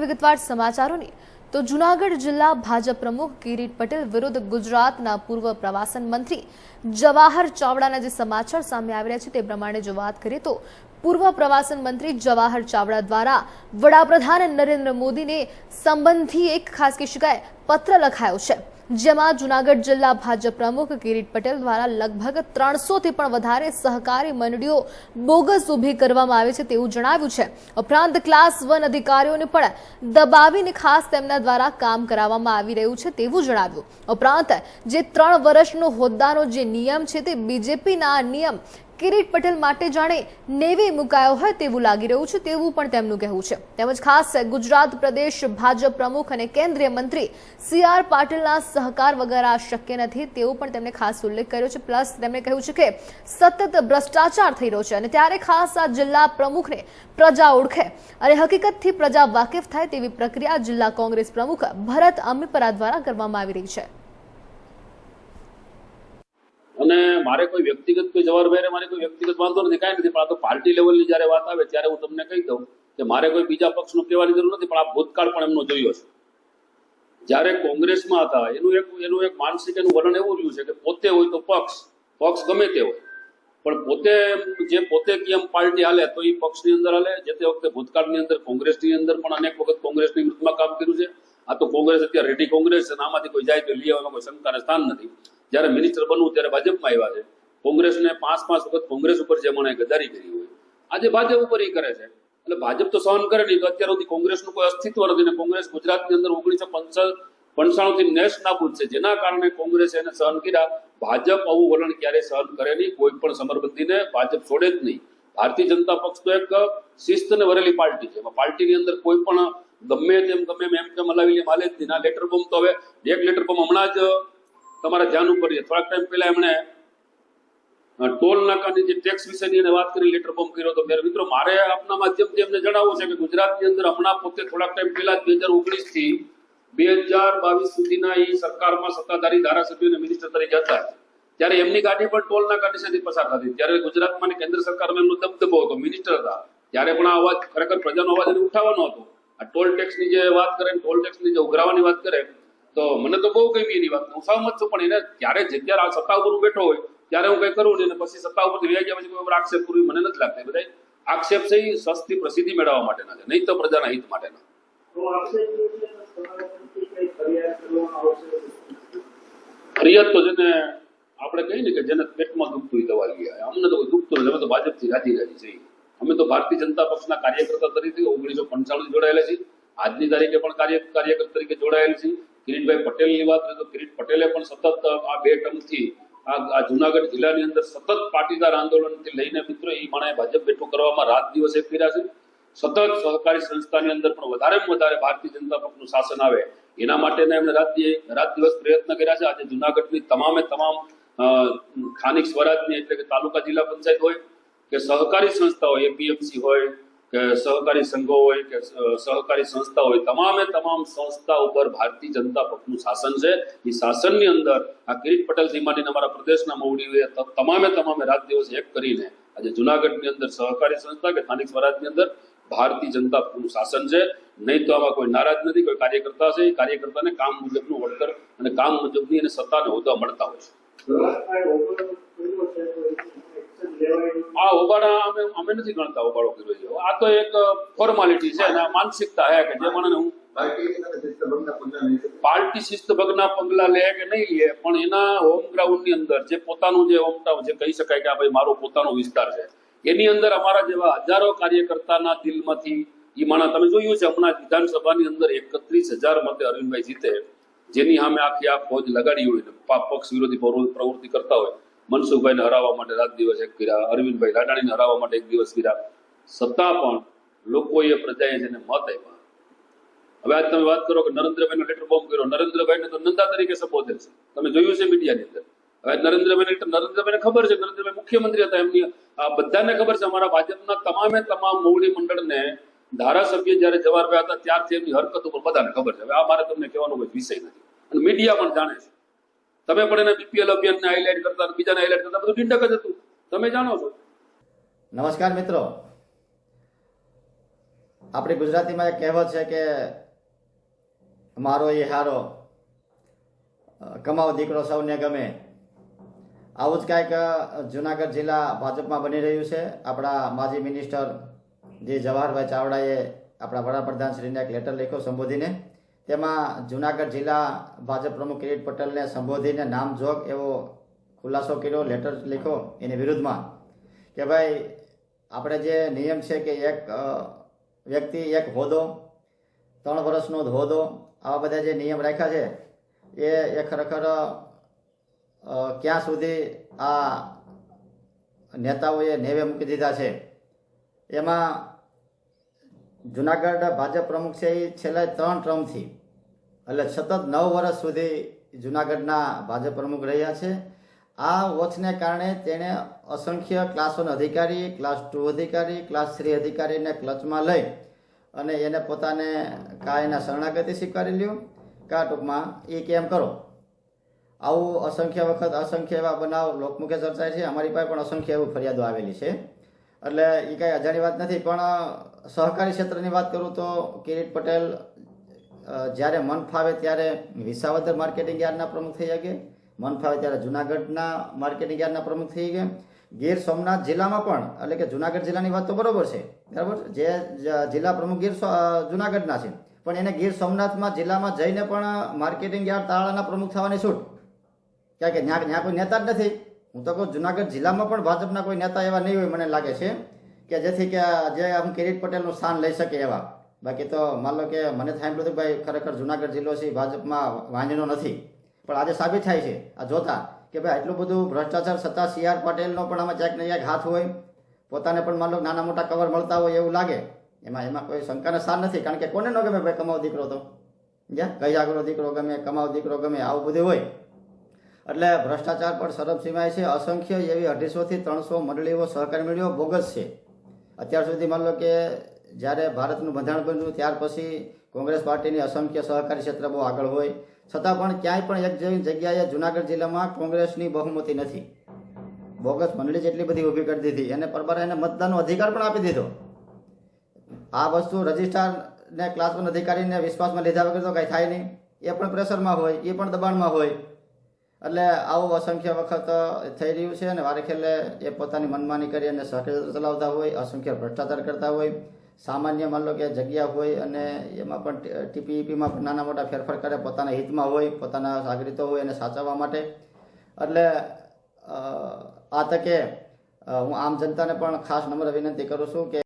વિગતવાર સમાચારોની. તો જુનાગઢ જિલ્લા ભાજપ પ્રમુખ કિરીટ પટેલ વિરુદ્ધ ગુજરાતના પૂર્વ પ્રવાસન મંત્રી જવાહર ચાવડાના જે સમાચાર સામે આવી રહ્યા છે તે પ્રમાણે જો વાત કરીએ તો પૂર્વ પ્રવાસન મંત્રી જવાહર ચાવડા દ્વારા વડાપ્રધાન નરેન્દ્ર મોદીને સંબંધી એક ખાસ કે શકાય પત્ર લખાયો છે. જેમાં જુનાગઢ જિલ્લા ભાજપ પ્રમુખ કિરીટ પટેલ દ્વારા લગભગ ત્રણસોથી પણ વધારે સહકારી મંડળીઓ બોગસ ઊભી કરવામાં આવી છે તેવું જણાવ્યું છે. ઉપરાંત ક્લાસ વન અધિકારીઓને પણ દબાવીને ખાસ તેમના દ્વારા કામ કરાવવામાં આવી રહ્યું છે તેવું જણાવ્યું. ઉપરાંત, જે ત્રણ વર્ષનો હોદ્દાનો જે નિયમ છે તે બીજેપીના નિયમ કિરીટ પટેલ માટે જાણે નેવે મુકાયો હોય તેવું લાગી રહ્યું છે, તેવું પણ તેમનું કહેવું છે. તેમજ ખાસ ગુજરાત પ્રદેશ ભાજપ પ્રમુખ અને કેન્દ્રીય મંત્રી સી આર પાટીલના સહકાર વગર આ શક્ય નથી તેવું પણ તેમણે ખાસ ઉલ્લેખ કર્યો છે. પ્લસ તેમણે કહ્યું છે કે સતત ભ્રષ્ટાચાર થઈ રહ્યો છે અને ત્યારે ખાસ આ જિલ્લા પ્રમુખને પ્રજા ઓળખે અને હકીકતથી પ્રજા વાકેફ થાય તેવી પ્રક્રિયા જિલ્લા કોંગ્રેસ પ્રમુખ ભરત અમીપરા દ્વારા કરવામાં આવી રહી છે. અને મારે કોઈ વ્યક્તિગત કોઈ જવાબદારી મારે કોઈ વ્યક્તિગત વાંધો નથી, કાંઈ નથી, પણ આ તો પાર્ટી લેવલની જ્યારે વાત આવે ત્યારે હું તમને કહી દઉં કે મારે કોઈ બીજા પક્ષનું કહેવાની જરૂર નથી, પણ આ ભૂતકાળ પણ એમનો જોયો છે. જ્યારે કોંગ્રેસમાં હતા, એનું એક એનું એક માનસિક એનું વલણ એવું રહ્યું છે કે પોતે હોય તો પક્ષ પક્ષ ગમે તે હોય. પણ પોતે, જે પોતે કેમ પાર્ટી હાલે તો એ પક્ષની અંદર હાલે, જે તે વખતે ભૂતકાળની અંદર કોંગ્રેસની અંદર પણ અનેક વખત કોંગ્રેસની વિરુદ્ધમાં કામ કર્યું છે. આ તો કોંગ્રેસ અત્યારે રેડી કોંગ્રેસ છે આમાંથી કોઈ જાય તો લઈ આવવામાં કોઈ શંકાને સ્થાન નથી. જ્યારે મિનિસ્ટર બનવું ત્યારે ભાજપમાં આવ્યા છે. કોંગ્રેસને પાંચ પાંચ વખત કોંગ્રેસ ઉપર જે મને ગદ્દારી કરી હોય. આજે ભાજપ ઉપર એ કરે છે. એટલે ભાજપ તો સહન કરે નહીં, તો અત્યાર સુધી કોંગ્રેસનું કોઈ અસ્તિત્વ નથી ને કોંગ્રેસ ગુજરાતની અંદર ઓગણીસો પંચાણું થી નેશ નાબૂદ છે. જેના કારણે કોંગ્રેસે એને સહન કર્યા. ભાજપ આવું વલણ ક્યારે સહન કરે નહીં, કોઈ પણ સમરબંધીને ભાજપ છોડે જ નહીં. ભારતીય જનતા પક્ષ તો એક શિસ્તને વરેલી પાર્ટી છે. પાર્ટીની અંદર કોઈ પણ ગમે તેમ ગમે એમ કેમ હલાવી લે, માલે જ નહીં. ના લેટર બોમ્બ તો હવે, એક લેટર બોમ્બ હમણાં જ તમારા ધ્યાન ઉપર થોડાક ટાઈમ પહેલા એમણે ટોલ નાકાની જે ટેક્સ વિશેની એને વાત કરી લેટર બોમ્બ કર્યો હતો. ત્યારે મિત્રો, મારે આપના માધ્યમથી એમને જણાવવું છે કે ગુજરાતની અંદર હમણાં પોતે થોડાક ટાઈમ પહેલા બે હજાર ઓગણીસથી બે હજાર બાવીસ સુધીના એ સરકારમાં સત્તાધારી ધારાસભ્યો અને મિનિસ્ટર તરીકે હતા. ત્યારે એમની ગાડી પણ ટોલ નાકા નીચેથી પસાર થતી. ત્યારે ગુજરાતમાં કેન્દ્ર સરકારમાં એમનો દબદબો હતો મિનિસ્ટર હતા. ત્યારે પણ આ અવાજ ખરેખર પ્રજાનો અવાજ ઉઠાવવાનો હતો. આ ટોલ ટેક્સની જે વાત કરે ટોલ ટેક્સની જે ઉઘરાવાની વાત કરે તો મને તો બહુ ગમી એની વાત. હું સહમત છું પણ એને ત્યારે જગ્યા આ સત્તા ઉપર બેઠો હોય ત્યારે હું કઈ કરું છું અને પછી સત્તા ઉપર વ્યાજ ગયા પછી કોઈ આક્ષેપ કરવી મને નથી લાગતી. બધા આક્ષેપ છે એ સસ્તી પ્રસિદ્ધિ મેળવવા માટેના છે નહીં તો પ્રજાના હિત માટેના. છે ફરિયાદ તો જેને આપણે કહીએ ને કે જેને પેટમાં દુખતું હોય દવા લઈએ અમને તો કોઈ દુખતું નથી અમે તો ભાજપથી રાજી રાજી છીએ. અમે તો ભારતીય જનતા પક્ષના કાર્યકર્તા તરીકે ઓગણીસો પંચાણું જોડાયેલા છીએ. આજની તારીખે પણ કાર્ય કાર્યકર તરીકે જોડાયેલ છીએ. કિરીટભાઈ પટેલની વાત તો કિરીટ પટેલે પણ સતત આ બે ટર્મથી આ જુનાગઢ જિલ્લાની અંદર સતત પાટીદાર આંદોલનથી લઈને મિત્રો એ માણે ભાજપ બેઠું કરવામાં રાત દિવસ કર્યા છે. સતત સહકારી સંસ્થાની અંદર પણ વધારે વધારે ભારતીય જનતા પક્ષનું શાસન આવે. એના માટેના એમણે રાત રાત દિવસ પ્રયત્ન કર્યા છે. આજે જુનાગઢની તમામે તમામ સ્થાનિક સ્વરાજની એટલે કે તાલુકા જિલ્લા પંચાયત હોય કે સહકારી સંસ્થા હોય એપીએમસી હોય કે સહકારી સંઘો હોય કે સહકારી સંસ્થા હોય, તમામે તમામ સંસ્થા ઉપર ભારતીય જનતા પક્ષનું શાસન છે. એ શાસનની અંદર આ કિરીટ પટેલથી માંડીને અમારા પ્રદેશના મોવડીઓએ તમામે તમામે રાત દિવસ એક કરીને આજે જુનાગઢની અંદર સહકારી સંસ્થા કે સ્થાનિક સ્વરાજની અંદર ભારતીય જનતા પક્ષનું શાસન છે. નહીં તો આમાં કોઈ નારાજ નથી, કોઈ કાર્યકર્તા છે. એ કાર્યકર્તાને કામ મુજબનું વળતર અને કામ મુજબની અને સત્તાને હોદ્દા મળતા હોય છે. આ હોબાળા અમે અમે નથી ગણતા હોબાળો કર્યો છે. આ તો એક ફોર્માલિટી છે અને માનસિકતા હે કે જે મને હું પાર્ટી શિસ્તભગના પગલા લે કે નહીં લે, પણ એના હોમ ગ્રાઉન્ડની અંદર જે પોતાનું જે હોમ ટાઉન જે કહી શકાય કે આ ભાઈ મારો પોતાનો વિસ્તાર છે. એની અંદર અમારા જેવા હજારો કાર્યકર્તાના દિલમાંથી એ માણસ તમે જોયું છે હમણાં વિધાનસભાની અંદર એકત્રીસ હજાર મતે અરવિંદભાઈ જીતે, જેની સામે આખી આ ફોજ લગાડી હોય પક્ષ વિરોધી પ્રવૃત્તિ કરતા હોય. મનસુખભાઈને હરાવવા માટે રાત દિવસ એક કર્યા, અરવિંદભાઈ રાડાણીને હરાવવા માટે એક દિવસ કર્યા. છતાં પણ લોકોએ પ્રજાએ જેને મત આપ્યા. હવે આજ તમે વાત કરો કે નરેન્દ્રભાઈનો લેટર બોમ્બ કર્યો. નરેન્દ્રભાઈને તો નંદા તરીકે સંબોધે છે. તમે જોયું છે મીડિયાની અંદર. હવે નરેન્દ્રભાઈને નરેન્દ્રભાઈને ખબર છે. નરેન્દ્રભાઈ મુખ્યમંત્રી હતા. એમની આ બધાને ખબર છે. અમારા ભાજપના તમામે તમામ મોવડી મંડળને ધારાસભ્ય જ્યારે જવાહરભાઈ હતા, ત્યારથી એમની હરકત ઉપર બધાને ખબર છે. હવે આ મારે તમને કહેવાનો કોઈ વિષય નથી. અને મીડિયા પણ જાણે છે. તમે પણ એને બીપીએલ અભિયાનને હાઇલાઇટ કરતા બીજાને હાઇલાઇટ કરતા, બધું ડિંડક જ હતું. તમે જાણો છો. નમસ્કાર મિત્રો. આપણી ગુજરાતીમાં એક કહેવત છે કે, મારો એ હારો, કમાવ દીકરો સૌને ગમે. આવું જ કાંઈક જુનાગઢ જિલ્લા ભાજપમાં બની રહ્યું છે. આપણા માજી મિનિસ્ટર જે જવાહરભાઈ ચાવડાએ આપણા વડાપ્રધાન શ્રીને એક લેટર લખ્યો સંબોધીને. તેમાં જુનાગઢ જિલ્લા ભાજપ પ્રમુખ કિરીટ પટેલને સંબોધીને નામજોગ એવો ખુલાસો કર્યો લેટર લખ્યો એની વિરુદ્ધમાં કે ભાઈ, આપણે જે નિયમ છે કે એક વ્યક્તિ એક હોદ્દો, ત્રણ વર્ષનો હોદો આવા બધા જે નિયમ રાખ્યા છે, એ એ ખરેખર ક્યાં સુધી આ નેતાઓએ નેવે મૂકી દીધા છે? એમાં જુનાગઢ ભાજપ પ્રમુખ છે એ છેલ્લા ત્રણ ટર્મથી. એટલે સતત નવ વર્ષ સુધી જુનાગઢના ભાજપ પ્રમુખ રહ્યા છે. આ વોચને કારણે તેણે અસંખ્ય ક્લાસ વન અધિકારી, ક્લાસ ટુ અધિકારી, ક્લાસ થ્રી અધિકારીને ક્લચમાં લઈ અને એને પોતાને કાયના શરણાગતિ સ્વીકારી લ્યો. કા ટૂંકમાં એ કેમ કરો? આવું અસંખ્ય વખત અસંખ્ય એવા બનાવ લોકમુખે ચર્ચાય છે. અમારી પાસે પણ અસંખ્ય એવી ફરિયાદો આવેલી છે. એટલે એ કાંઈ અજાણી વાત નથી, પણ સહકારી ક્ષેત્રની વાત કરું તો કિરીટ પટેલ જ્યારે મન ફાવે ત્યારે વિસાવદર માર્કેટિંગ યાર્ડના પ્રમુખ થઈ શકે. મન ફાવે ત્યારે જુનાગઢના માર્કેટિંગ યાર્ડના પ્રમુખ થઈ ગયા ગીર સોમનાથ જિલ્લામાં પણ, એટલે કે જુનાગઢ જિલ્લાની વાત તો બરોબર છે. બરાબર? જે જિલ્લા પ્રમુખ ગીર જુનાગઢના છે. પણ એને ગીર સોમનાથમાં જિલ્લામાં જઈને પણ માર્કેટિંગ યાર્ડ તાળાના પ્રમુખ થવાની છૂટ. કારણ કે ત્યાં ત્યાં કોઈ નેતા જ નથી. હું તો કહું જુનાગઢ જિલ્લામાં પણ ભાજપના કોઈ નેતા એવા નહીં હોય, મને લાગે છે. કે જેથી કે જે આમ કિરીટ પટેલનું સ્થાન લઈ શકે એવા. બાકી તો માન લો કે મને સાંભળ્યું હતું ભાઈ ખરેખર જુનાગઢ જિલ્લો છે, ભાજપમાં વાંધીનો નથી. પણ આજે સાબિત થાય છે. આ જોતા કે ભાઈ આટલું બધું ભ્રષ્ટાચાર છતાં સી આર પટેલનો પણ આમાં ક્યાંક ને ક્યાંક હાથ હોય. પોતાને પણ માન લો નાના મોટા કવર મળતા હોય એવું લાગે. એમાં એમાં કોઈ શંકાને સ્થાન નથી. કારણ કે કોને ન ગમે ભાઈ કમાવ દીકરો તો? જ્યાં કઈ આગળ દીકરો ગમે, કમાવ દીકરો ગમે, આવું બધું હોય. એટલે ભ્રષ્ટાચાર પર સરબ છે. અસંખ્ય એવી અઢીસોથી ત્રણસો મંડળીઓ સહકારી મેળવ્યો, બોગસ છે. અત્યાર સુધી માન લો કે જ્યારે ભારતનું બંધારણ બન્યું, ત્યાર પછી કોંગ્રેસ પાર્ટીની અસંખ્ય સહકારી ક્ષેત્ર બહુ આગળ હોય. છતાં પણ ક્યાંય પણ એક જેવી જગ્યાએ જુનાગઢ જિલ્લામાં કોંગ્રેસની બહુમતી નથી. બોગસ મંડળી જેટલી બધી ઊભી કરી દીધી, એને પરબારે એને મતદાનનો અધિકાર પણ આપી દીધો. આ વસ્તુ રજિસ્ટ્રાર ને ક્લાસ વન અધિકારીને વિશ્વાસમાં લીધા વગર તો કંઈ થાય નહીં. એ પણ પ્રેશરમાં હોય, એ પણ દબાણમાં હોય. એટલે આવું અસંખ્ય વખત થઈ રહ્યું છે અને વારે ખેલે એ પોતાની મનમાની કરી અને સહકારી ચલાવતા હોય, અસંખ્ય ભ્રષ્ટાચાર કરતા હોય, સામાન્ય માન લો કે જગ્યા હોય અને એમાં પણ ટીપીઈપીમાં પણ નાના મોટા ફેરફાર કરે, પોતાના હિતમાં હોય, પોતાના નાગરિકો હોય એને સાચવવા માટે. એટલે આ તકે હું આમ જનતાને પણ ખાસ નમ્ર વિનંતી કરું છું કે